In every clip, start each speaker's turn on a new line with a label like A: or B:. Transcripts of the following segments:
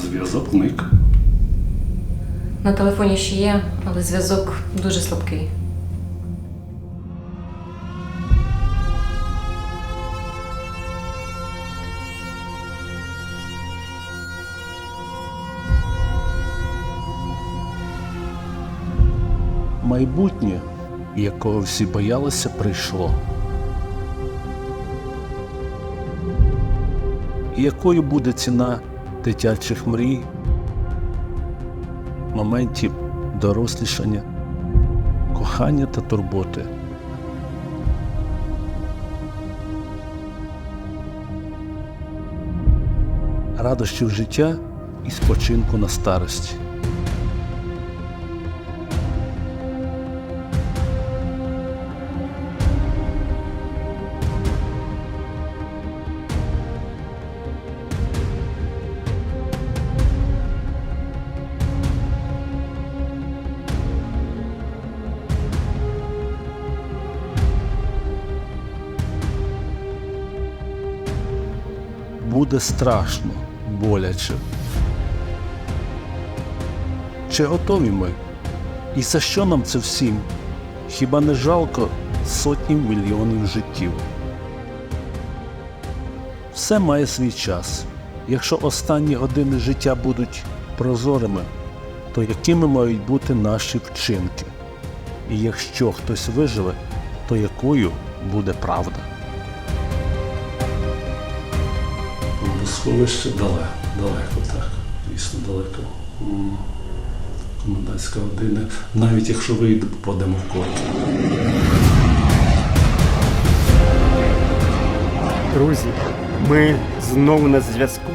A: зв'язок зник.
B: На телефоні ще є, але зв'язок дуже слабкий.
A: Майбутнє, якого всі боялися, прийшло. Якою буде ціна дитячих мрій, моментів дорослішання, кохання та турботи? Радощів життя і спочинку на старості. Буде страшно, боляче. Чи готові ми? І за що нам це всім? Хіба не жалко сотні мільйонів життів? Все має свій час. Якщо останні години життя будуть прозорими, то якими мають бути наші вчинки? І якщо хтось виживе, то якою буде правда? Сховище далеко, далеко, так. Дійсно далеко. Комендантська година. Навіть якщо вийде, попадемо в корт.
C: Друзі, ми знову на зв'язку.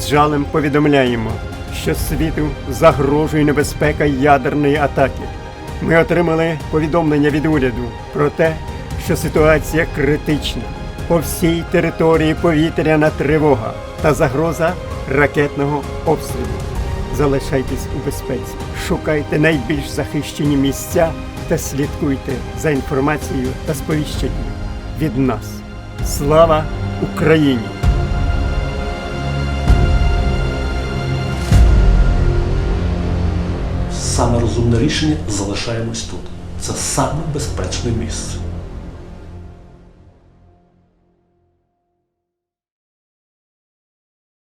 C: З жалем повідомляємо, що світу загрожує небезпека ядерної атаки. Ми отримали повідомлення від уряду про те, що ситуація критична. По всій території повітряна тривога та загроза ракетного обстрілу. Залишайтесь у безпеці, шукайте найбільш захищені місця та слідкуйте за інформацією та сповіщенням від нас. Слава Україні!
A: Саме розумне рішення залишаємось тут. Це саме безпечне місце.